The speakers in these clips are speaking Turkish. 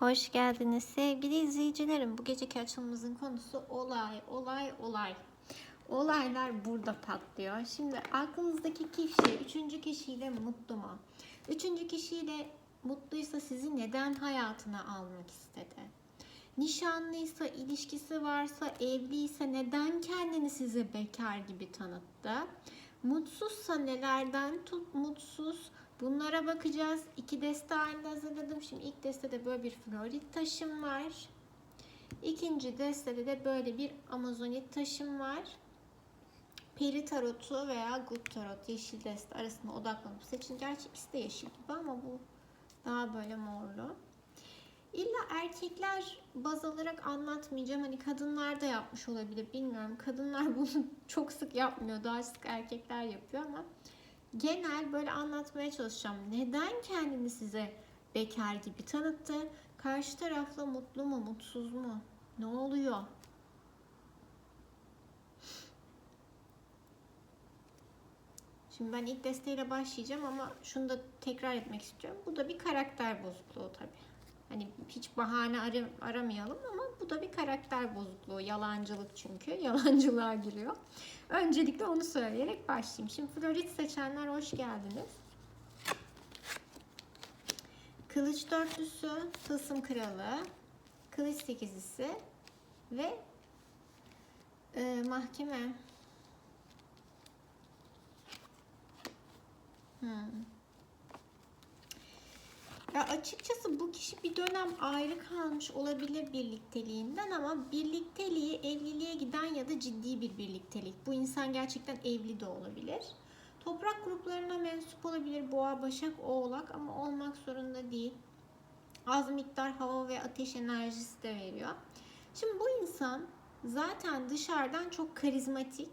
Hoş geldiniz sevgili izleyicilerim. Bu geceki açılımımızın konusu olay, olay, olay. Olaylar burada patlıyor. Şimdi aklınızdaki kişi üçüncü kişiyle mutlu mu? Üçüncü kişiyle mutluysa sizi neden hayatına almak istedi? Nişanlıysa, ilişkisi varsa, evliyse neden kendini size bekar gibi tanıttı? Mutsuzsa nelerden tut mutsuz? Bunlara bakacağız. İki deste halinde hazırladım. Şimdi ilk destede böyle bir florit taşım var. İkinci destede de böyle bir amazonit taşım var. Peri tarotu veya good tarot yeşil deste arasında odaklanıp seçin. Gerçi ikisi de yeşil gibi ama bu daha böyle morlu. İlla erkekler baz alarak anlatmayacağım. Hani kadınlar da yapmış olabilir bilmiyorum. Kadınlar bunu çok sık yapmıyor. Daha sık erkekler yapıyor ama genel böyle anlatmaya çalışacağım. Neden kendini size bekar gibi tanıttı? Karşı tarafla mutlu mu, mutsuz mu? Ne oluyor? Şimdi ben ilk desteğiyle başlayacağım ama şunu da tekrar etmek istiyorum. Bu da bir karakter bozukluğu tabii. Hani hiç bahane ar- aramayalım ama bu da bir karakter bozukluğu. Yalancılık çünkü. Yalancılığa giriyor. Öncelikle onu söyleyerek başlayayım. Şimdi florit seçenler hoş geldiniz. Kılıç dörtlüsü, tılsım kralı, kılıç sekizlisi ve e, mahkeme. Hmm. Ya açıkçası bu kişi bir dönem ayrı kalmış olabilir birlikteliğinden ama birlikteliği evliliğe giden ya da ciddi bir birliktelik. Bu insan gerçekten evli de olabilir. Toprak gruplarına mensup olabilir boğa, başak, oğlak ama olmak zorunda değil. Az miktar hava ve ateş enerjisi de veriyor. Şimdi bu insan zaten dışarıdan çok karizmatik,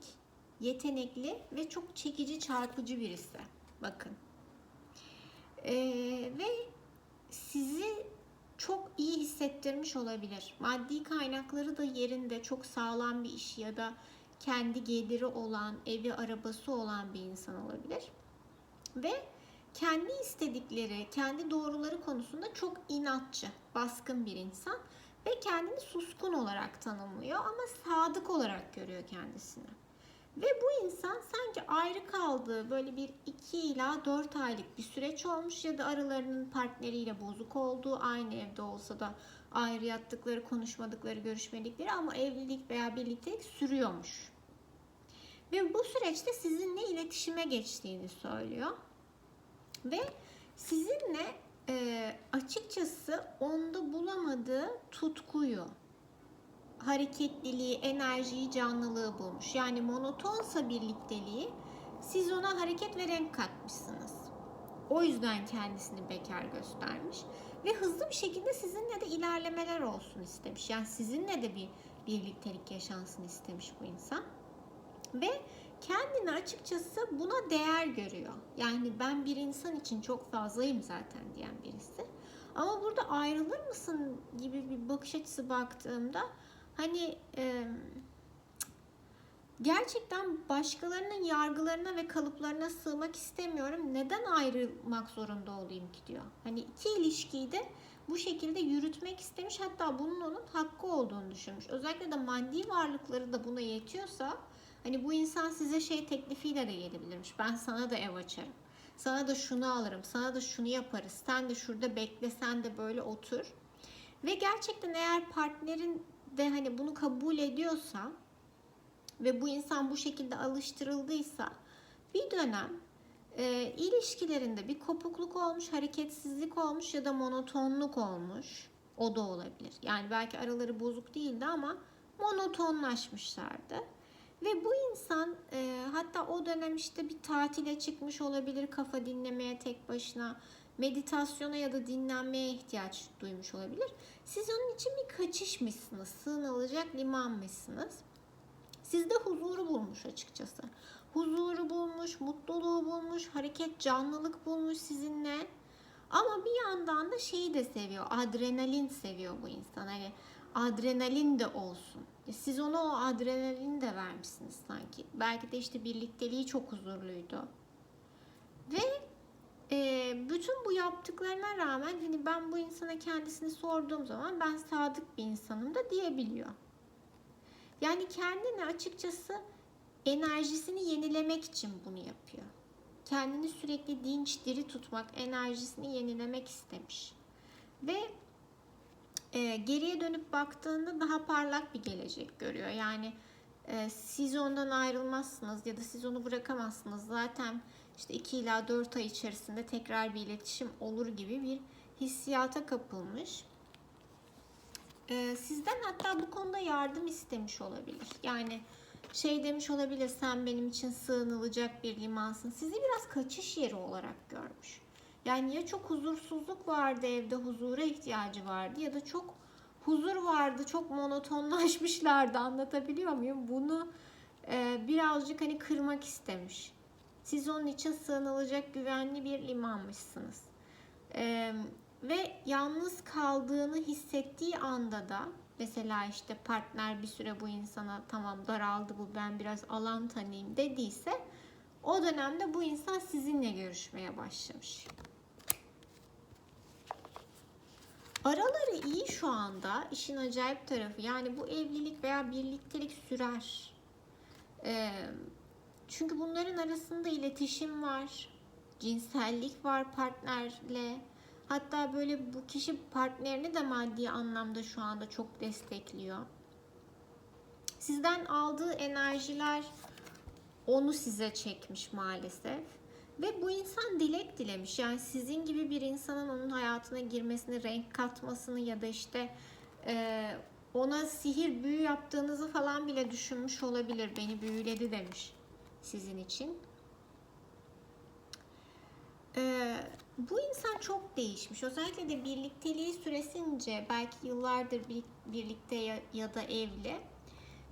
yetenekli ve çok çekici, çarpıcı birisi. Bakın. Ee, ve sizi çok iyi hissettirmiş olabilir. Maddi kaynakları da yerinde çok sağlam bir iş ya da kendi geliri olan, evi, arabası olan bir insan olabilir. Ve kendi istedikleri, kendi doğruları konusunda çok inatçı, baskın bir insan ve kendini suskun olarak tanımlıyor ama sadık olarak görüyor kendisini. Ve bu insan sanki ayrı kaldığı böyle bir 2 ila 4 aylık bir süreç olmuş ya da aralarının partneriyle bozuk olduğu aynı evde olsa da ayrı yattıkları, konuşmadıkları, görüşmedikleri ama evlilik veya birliktelik sürüyormuş. Ve bu süreçte sizinle iletişime geçtiğini söylüyor. Ve sizinle e, açıkçası onda bulamadığı tutkuyu, hareketliliği, enerjiyi, canlılığı bulmuş. Yani monotonsa birlikteliği siz ona hareket ve renk katmışsınız. O yüzden kendisini bekar göstermiş ve hızlı bir şekilde sizinle de ilerlemeler olsun istemiş. Yani sizinle de bir birliktelik yaşansın istemiş bu insan. Ve kendini açıkçası buna değer görüyor. Yani ben bir insan için çok fazlayım zaten diyen birisi. Ama burada ayrılır mısın gibi bir bakış açısı baktığımda hani e, gerçekten başkalarının yargılarına ve kalıplarına sığmak istemiyorum. Neden ayrılmak zorunda olayım ki diyor. Hani iki ilişkiyi de bu şekilde yürütmek istemiş. Hatta bunun onun hakkı olduğunu düşünmüş. Özellikle de maddi varlıkları da buna yetiyorsa hani bu insan size şey teklifiyle de gelebilirmiş. Ben sana da ev açarım. Sana da şunu alırım. Sana da şunu yaparız. Sen de şurada bekle. Sen de böyle otur. Ve gerçekten eğer partnerin de hani bunu kabul ediyorsa ve bu insan bu şekilde alıştırıldıysa bir dönem e, ilişkilerinde bir kopukluk olmuş, hareketsizlik olmuş ya da monotonluk olmuş. O da olabilir. Yani belki araları bozuk değildi ama monotonlaşmışlardı. Ve bu insan e, hatta o dönem işte bir tatile çıkmış olabilir kafa dinlemeye tek başına meditasyona ya da dinlenmeye ihtiyaç duymuş olabilir. Siz onun için bir kaçışmışsınız, sığınılacak limanmışsınız. Sizde huzuru bulmuş açıkçası. Huzuru bulmuş, mutluluğu bulmuş, hareket, canlılık bulmuş sizinle. Ama bir yandan da şeyi de seviyor, adrenalin seviyor bu insan. Hani adrenalin de olsun. E, Siz ona o adrenalin de vermişsiniz sanki. Belki de işte birlikteliği çok huzurluydu. Ve e, bütün bu yaptıklarına rağmen hani ben bu insana kendisini sorduğum zaman ben sadık bir insanım da diyebiliyor. Yani kendini açıkçası enerjisini yenilemek için bunu yapıyor. Kendini sürekli dinç, diri tutmak, enerjisini yenilemek istemiş. Ve e, geriye dönüp baktığında daha parlak bir gelecek görüyor. Yani e, siz ondan ayrılmazsınız ya da siz onu bırakamazsınız. Zaten işte 2 ila 4 ay içerisinde tekrar bir iletişim olur gibi bir hissiyata kapılmış. E, sizden hatta bu konuda yardım istemiş olabilir. Yani şey demiş olabilir sen benim için sığınılacak bir limansın. Sizi biraz kaçış yeri olarak görmüş. Yani ya çok huzursuzluk vardı evde huzura ihtiyacı vardı ya da çok huzur vardı çok monotonlaşmışlardı anlatabiliyor muyum? Bunu e, birazcık hani kırmak istemiş. Siz onun için sığınılacak güvenli bir limanmışsınız. E, ve yalnız kaldığını hissettiği anda da mesela işte partner bir süre bu insana tamam daraldı bu ben biraz alan tanıyayım dediyse o dönemde bu insan sizinle görüşmeye başlamış. Araları iyi şu anda. İşin acayip tarafı. Yani bu evlilik veya birliktelik sürer. Ee, çünkü bunların arasında iletişim var. Cinsellik var partnerle. Hatta böyle bu kişi partnerini de maddi anlamda şu anda çok destekliyor. Sizden aldığı enerjiler onu size çekmiş maalesef. Ve bu insan dilek dilemiş. Yani sizin gibi bir insanın onun hayatına girmesini, renk katmasını ya da işte e, ona sihir büyü yaptığınızı falan bile düşünmüş olabilir. Beni büyüledi demiş sizin için. E, bu insan çok değişmiş. Özellikle de birlikteliği süresince belki yıllardır bir, birlikte ya, ya da evli.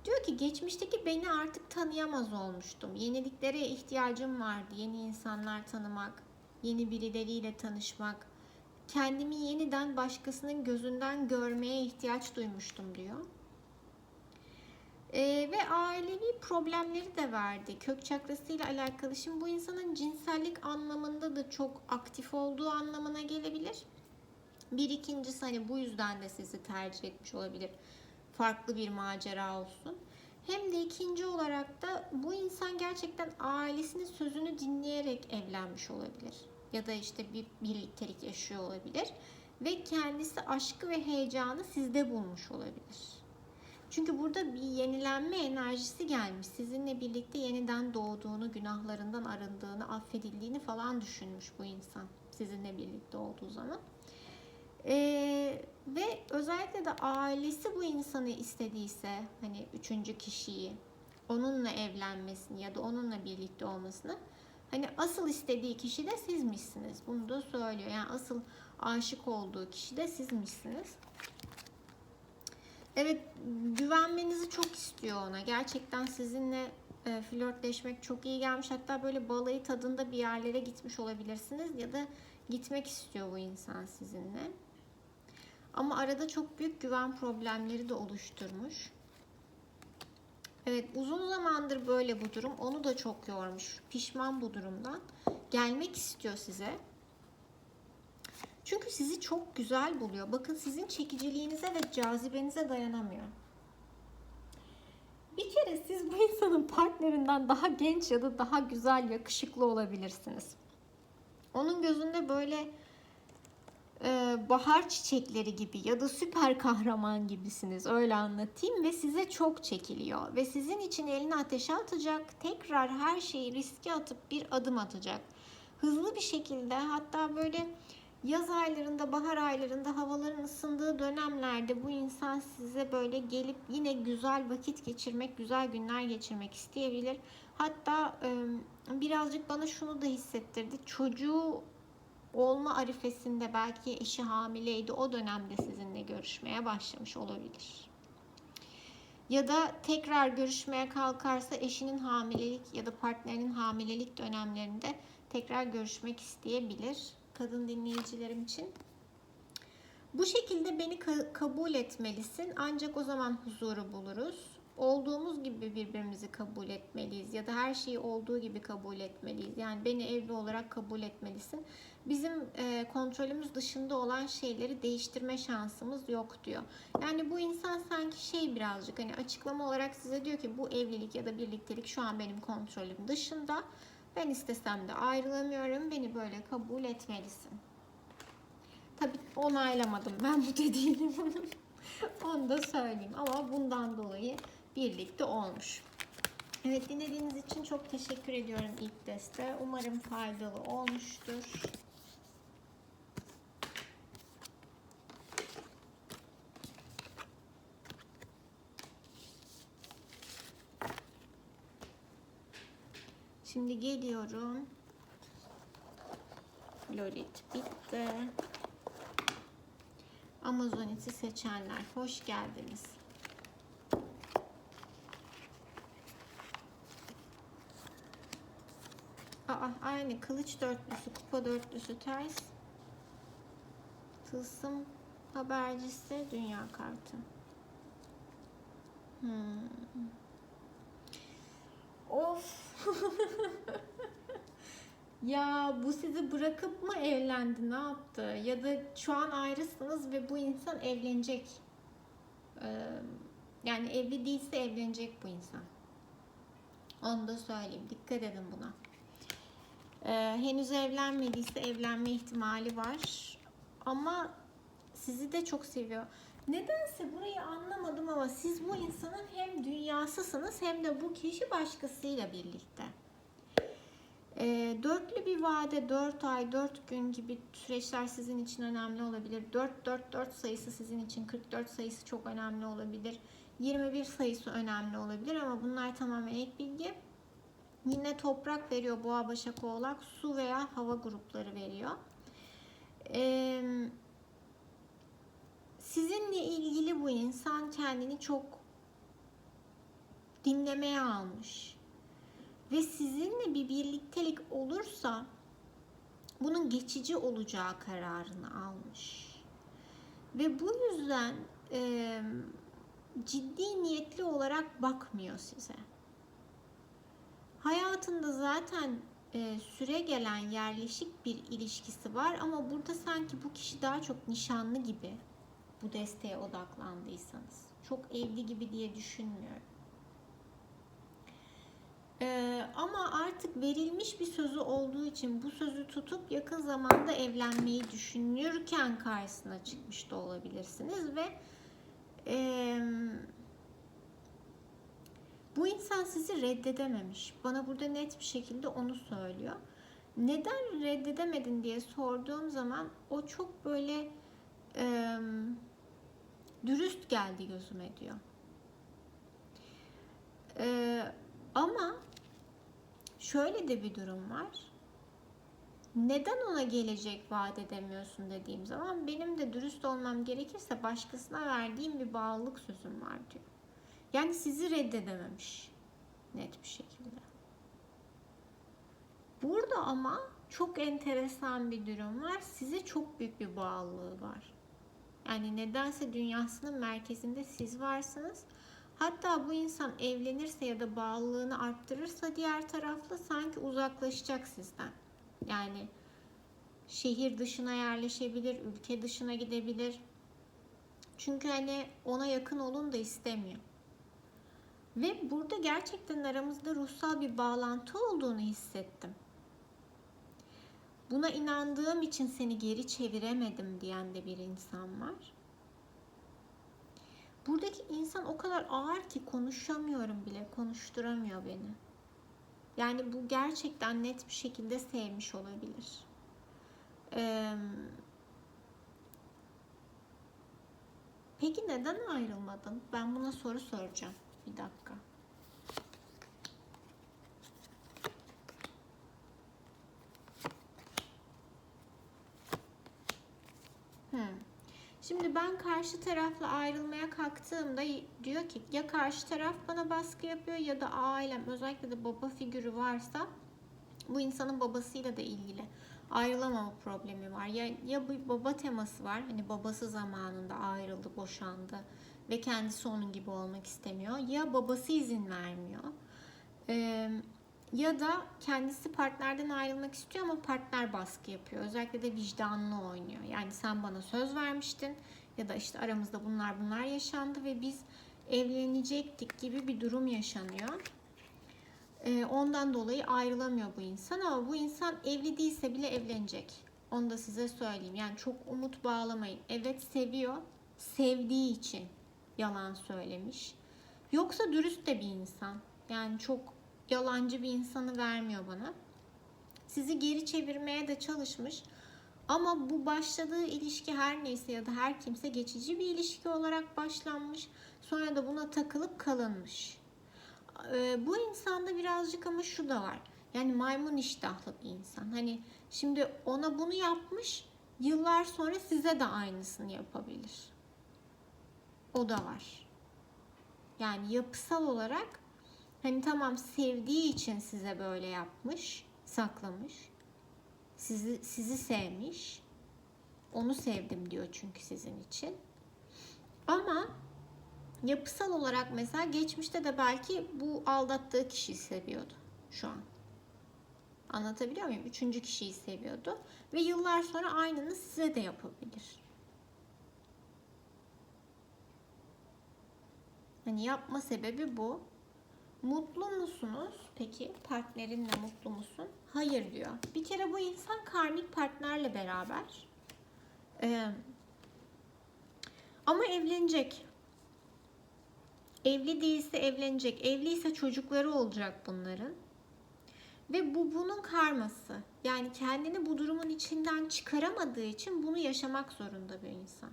Diyor ki geçmişteki beni artık tanıyamaz olmuştum. Yeniliklere ihtiyacım vardı. Yeni insanlar tanımak, yeni birileriyle tanışmak. Kendimi yeniden başkasının gözünden görmeye ihtiyaç duymuştum diyor. Ee, ve ailevi problemleri de verdi. Kök çakrasıyla alakalı. Şimdi bu insanın cinsellik anlamında da çok aktif olduğu anlamına gelebilir. Bir ikincisi hani bu yüzden de sizi tercih etmiş olabilir farklı bir macera olsun. Hem de ikinci olarak da bu insan gerçekten ailesinin sözünü dinleyerek evlenmiş olabilir. Ya da işte bir birliktelik yaşıyor olabilir. Ve kendisi aşkı ve heyecanı sizde bulmuş olabilir. Çünkü burada bir yenilenme enerjisi gelmiş. Sizinle birlikte yeniden doğduğunu, günahlarından arındığını, affedildiğini falan düşünmüş bu insan. Sizinle birlikte olduğu zaman. Ee, ve özellikle de ailesi bu insanı istediyse hani üçüncü kişiyi onunla evlenmesini ya da onunla birlikte olmasını hani asıl istediği kişi de sizmişsiniz. Bunu da söylüyor. Yani asıl aşık olduğu kişi de sizmişsiniz. Evet güvenmenizi çok istiyor ona. Gerçekten sizinle e, flörtleşmek çok iyi gelmiş. Hatta böyle balayı tadında bir yerlere gitmiş olabilirsiniz ya da gitmek istiyor bu insan sizinle. Ama arada çok büyük güven problemleri de oluşturmuş. Evet uzun zamandır böyle bu durum. Onu da çok yormuş. Pişman bu durumdan. Gelmek istiyor size. Çünkü sizi çok güzel buluyor. Bakın sizin çekiciliğinize ve cazibenize dayanamıyor. Bir kere siz bu insanın partnerinden daha genç ya da daha güzel, yakışıklı olabilirsiniz. Onun gözünde böyle e, bahar çiçekleri gibi ya da süper kahraman gibisiniz öyle anlatayım ve size çok çekiliyor ve sizin için elini ateşe atacak tekrar her şeyi riske atıp bir adım atacak hızlı bir şekilde hatta böyle yaz aylarında bahar aylarında havaların ısındığı dönemlerde bu insan size böyle gelip yine güzel vakit geçirmek güzel günler geçirmek isteyebilir. Hatta birazcık bana şunu da hissettirdi. Çocuğu olma arifesinde belki eşi hamileydi. O dönemde sizinle görüşmeye başlamış olabilir. Ya da tekrar görüşmeye kalkarsa eşinin hamilelik ya da partnerinin hamilelik dönemlerinde tekrar görüşmek isteyebilir kadın dinleyicilerim için. Bu şekilde beni ka- kabul etmelisin ancak o zaman huzuru buluruz. olduğumuz gibi birbirimizi kabul etmeliyiz ya da her şeyi olduğu gibi kabul etmeliyiz. Yani beni evli olarak kabul etmelisin. Bizim e, kontrolümüz dışında olan şeyleri değiştirme şansımız yok diyor. Yani bu insan sanki şey birazcık hani açıklama olarak size diyor ki bu evlilik ya da birliktelik şu an benim kontrolüm dışında. Ben istesem de ayrılamıyorum. Beni böyle kabul etmelisin. Tabii onaylamadım ben bu dediğini bunun. Onu da söyleyeyim ama bundan dolayı birlikte olmuş. Evet dinlediğiniz için çok teşekkür ediyorum ilk deste. Umarım faydalı olmuştur. Şimdi geliyorum. Lorit bitti. Amazonit'i seçenler hoş geldiniz. Aa, aynı kılıç dörtlüsü, kupa dörtlüsü ters. Tılsım habercisi dünya kartı. Hmm. Of. ya bu sizi bırakıp mı evlendi ne yaptı? Ya da şu an ayrısınız ve bu insan evlenecek. Ee, yani evli değilse evlenecek bu insan. Onu da söyleyeyim. Dikkat edin buna. Ee, henüz evlenmediyse evlenme ihtimali var. Ama sizi de çok seviyor. Nedense burayı anlamadım ama siz bu insanın hem dünyasısınız hem de bu kişi başkasıyla birlikte. E, dörtlü bir vade, 4 ay, 4 gün gibi süreçler sizin için önemli olabilir. 4, 4, 4 sayısı sizin için, 44 sayısı çok önemli olabilir. 21 sayısı önemli olabilir ama bunlar tamamen ek bilgi. Yine toprak veriyor boğa, başak, oğlak, su veya hava grupları veriyor. Eee sizinle ilgili bu insan kendini çok dinlemeye almış. Ve sizinle bir birliktelik olursa bunun geçici olacağı kararını almış. Ve bu yüzden e, ciddi niyetli olarak bakmıyor size. Hayatında zaten e, süre gelen yerleşik bir ilişkisi var ama burada sanki bu kişi daha çok nişanlı gibi bu desteğe odaklandıysanız. Çok evli gibi diye düşünmüyorum. Ee, ama artık verilmiş bir sözü olduğu için bu sözü tutup yakın zamanda evlenmeyi düşünürken karşısına çıkmış da olabilirsiniz ve e, bu insan sizi reddedememiş. Bana burada net bir şekilde onu söylüyor. Neden reddedemedin diye sorduğum zaman o çok böyle e, dürüst geldi gözüme diyor. E, ama şöyle de bir durum var. Neden ona gelecek vaat edemiyorsun dediğim zaman benim de dürüst olmam gerekirse başkasına verdiğim bir bağlılık sözüm var diyor. Yani sizi reddedememiş net bir şekilde. Burada ama çok enteresan bir durum var. Size çok büyük bir bağlılığı var. Yani nedense dünyasının merkezinde siz varsınız. Hatta bu insan evlenirse ya da bağlılığını arttırırsa diğer tarafla sanki uzaklaşacak sizden. Yani şehir dışına yerleşebilir, ülke dışına gidebilir. Çünkü hani ona yakın olun da istemiyor. Ve burada gerçekten aramızda ruhsal bir bağlantı olduğunu hissettim. Buna inandığım için seni geri çeviremedim diyen de bir insan var. Buradaki insan o kadar ağır ki konuşamıyorum bile, konuşturamıyor beni. Yani bu gerçekten net bir şekilde sevmiş olabilir. Ee, peki neden ayrılmadın? Ben buna soru soracağım. Bir dakika. Hmm. Şimdi ben karşı tarafla ayrılmaya kalktığımda diyor ki ya karşı taraf bana baskı yapıyor ya da ailem özellikle de baba figürü varsa bu insanın babasıyla da ilgili ayrılamama problemi var. Ya, ya bir baba teması var. Hani babası zamanında ayrıldı, boşandı ve kendisi onun gibi olmak istemiyor. Ya babası izin vermiyor. Ee, ya da kendisi partnerden ayrılmak istiyor ama partner baskı yapıyor. Özellikle de vicdanlı oynuyor. Yani sen bana söz vermiştin ya da işte aramızda bunlar bunlar yaşandı ve biz evlenecektik gibi bir durum yaşanıyor. Ee, ondan dolayı ayrılamıyor bu insan ama bu insan evli değilse bile evlenecek. Onu da size söyleyeyim. Yani çok umut bağlamayın. Evet seviyor. Sevdiği için yalan söylemiş. Yoksa dürüst de bir insan. Yani çok yalancı bir insanı vermiyor bana. Sizi geri çevirmeye de çalışmış. Ama bu başladığı ilişki her neyse ya da her kimse geçici bir ilişki olarak başlanmış. Sonra da buna takılıp kalınmış. Ee, bu insanda birazcık ama şu da var. Yani maymun iştahlı bir insan. Hani şimdi ona bunu yapmış, yıllar sonra size de aynısını yapabilir. O da var. Yani yapısal olarak hani tamam sevdiği için size böyle yapmış, saklamış. Sizi sizi sevmiş. Onu sevdim diyor çünkü sizin için. Ama yapısal olarak mesela geçmişte de belki bu aldattığı kişiyi seviyordu şu an. Anlatabiliyor muyum? Üçüncü kişiyi seviyordu. Ve yıllar sonra aynını size de yapabilir. Hani yapma sebebi bu. Mutlu musunuz? Peki partnerinle mutlu musun? Hayır diyor. Bir kere bu insan karmik partnerle beraber. Ee, ama evlenecek. Evli değilse evlenecek. Evliyse çocukları olacak bunların. Ve bu bunun karması. Yani kendini bu durumun içinden çıkaramadığı için bunu yaşamak zorunda bir insan.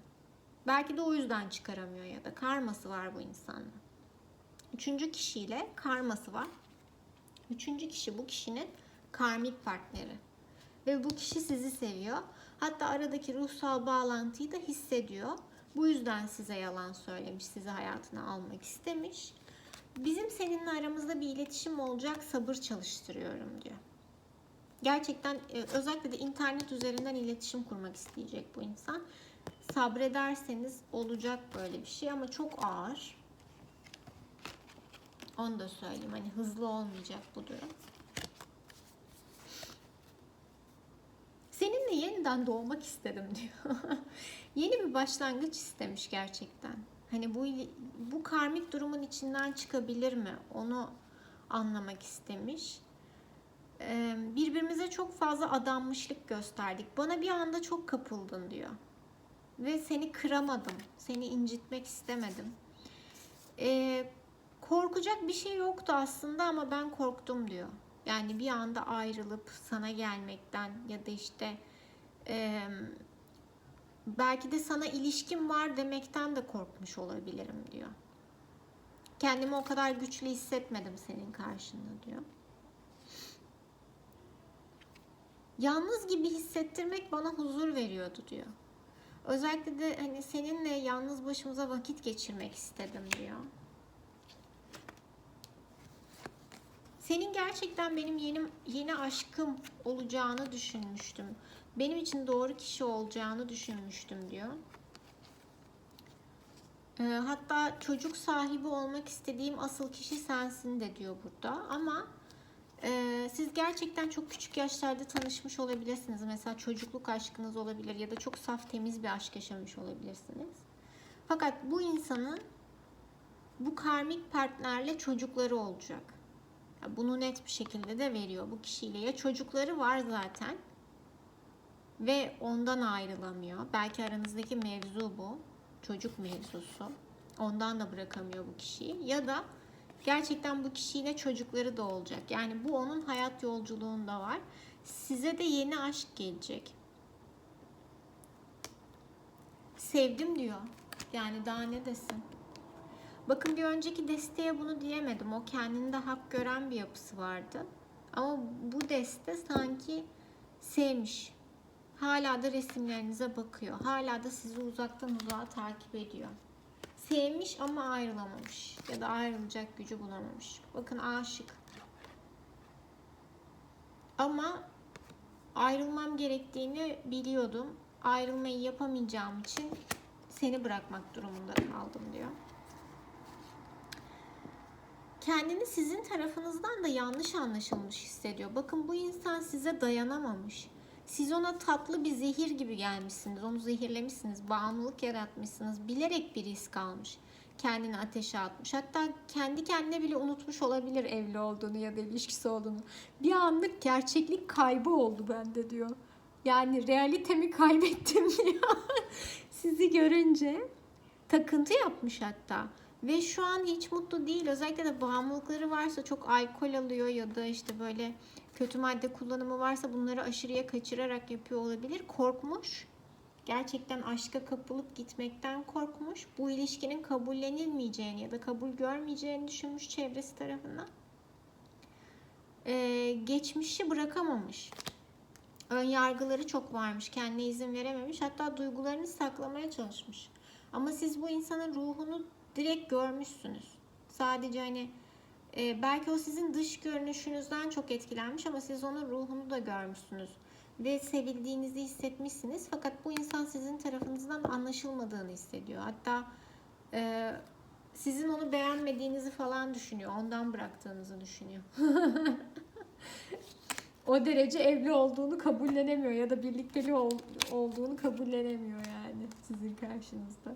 Belki de o yüzden çıkaramıyor ya da karması var bu insanla. Üçüncü kişiyle karması var. Üçüncü kişi bu kişinin karmik partneri. Ve bu kişi sizi seviyor. Hatta aradaki ruhsal bağlantıyı da hissediyor. Bu yüzden size yalan söylemiş, sizi hayatına almak istemiş. Bizim seninle aramızda bir iletişim olacak, sabır çalıştırıyorum diyor. Gerçekten e, özellikle de internet üzerinden iletişim kurmak isteyecek bu insan. Sabrederseniz olacak böyle bir şey ama çok ağır. Onu da söyleyeyim. Hani hızlı olmayacak bu durum. Seninle yeniden doğmak istedim diyor. Yeni bir başlangıç istemiş gerçekten. Hani bu bu karmik durumun içinden çıkabilir mi? Onu anlamak istemiş. Ee, birbirimize çok fazla adanmışlık gösterdik. Bana bir anda çok kapıldın diyor. Ve seni kıramadım. Seni incitmek istemedim. Ee, korkacak bir şey yoktu aslında ama ben korktum diyor. Yani bir anda ayrılıp sana gelmekten ya da işte e, belki de sana ilişkim var demekten de korkmuş olabilirim diyor. Kendimi o kadar güçlü hissetmedim senin karşında diyor. Yalnız gibi hissettirmek bana huzur veriyordu diyor. Özellikle de hani seninle yalnız başımıza vakit geçirmek istedim diyor. Senin gerçekten benim yeni yeni aşkım olacağını düşünmüştüm. Benim için doğru kişi olacağını düşünmüştüm diyor. E, hatta çocuk sahibi olmak istediğim asıl kişi sensin de diyor burada. Ama e, siz gerçekten çok küçük yaşlarda tanışmış olabilirsiniz. Mesela çocukluk aşkınız olabilir ya da çok saf temiz bir aşk yaşamış olabilirsiniz. Fakat bu insanın bu karmik partnerle çocukları olacak. Bunu net bir şekilde de veriyor bu kişiyle. Ya çocukları var zaten ve ondan ayrılamıyor. Belki aranızdaki mevzu bu. Çocuk mevzusu. Ondan da bırakamıyor bu kişiyi. Ya da gerçekten bu kişiyle çocukları da olacak. Yani bu onun hayat yolculuğunda var. Size de yeni aşk gelecek. Sevdim diyor. Yani daha ne desin? Bakın bir önceki desteğe bunu diyemedim. O kendinde hak gören bir yapısı vardı. Ama bu deste sanki sevmiş. Hala da resimlerinize bakıyor. Hala da sizi uzaktan uzağa takip ediyor. Sevmiş ama ayrılamamış. Ya da ayrılacak gücü bulamamış. Bakın aşık. Ama ayrılmam gerektiğini biliyordum. Ayrılmayı yapamayacağım için seni bırakmak durumunda kaldım diyor. Kendini sizin tarafınızdan da yanlış anlaşılmış hissediyor. Bakın bu insan size dayanamamış. Siz ona tatlı bir zehir gibi gelmişsiniz. Onu zehirlemişsiniz. Bağımlılık yaratmışsınız. Bilerek bir risk almış. Kendini ateşe atmış. Hatta kendi kendine bile unutmuş olabilir evli olduğunu ya da ilişkisi olduğunu. Bir anlık gerçeklik kaybı oldu bende diyor. Yani realitemi kaybettim diyor. Sizi görünce takıntı yapmış hatta. Ve şu an hiç mutlu değil. Özellikle de bağımlılıkları varsa çok alkol alıyor ya da işte böyle kötü madde kullanımı varsa bunları aşırıya kaçırarak yapıyor olabilir. Korkmuş. Gerçekten aşka kapılıp gitmekten korkmuş. Bu ilişkinin kabullenilmeyeceğini ya da kabul görmeyeceğini düşünmüş çevresi tarafından. Ee, geçmişi bırakamamış. Ön yargıları çok varmış. Kendine izin verememiş. Hatta duygularını saklamaya çalışmış. Ama siz bu insanın ruhunu direkt görmüşsünüz. Sadece hani e, belki o sizin dış görünüşünüzden çok etkilenmiş ama siz onun ruhunu da görmüşsünüz. Ve sevildiğinizi hissetmişsiniz. Fakat bu insan sizin tarafınızdan anlaşılmadığını hissediyor. Hatta e, sizin onu beğenmediğinizi falan düşünüyor. Ondan bıraktığınızı düşünüyor. o derece evli olduğunu kabullenemiyor ya da birlikteli ol- olduğunu kabullenemiyor yani sizin karşınızda.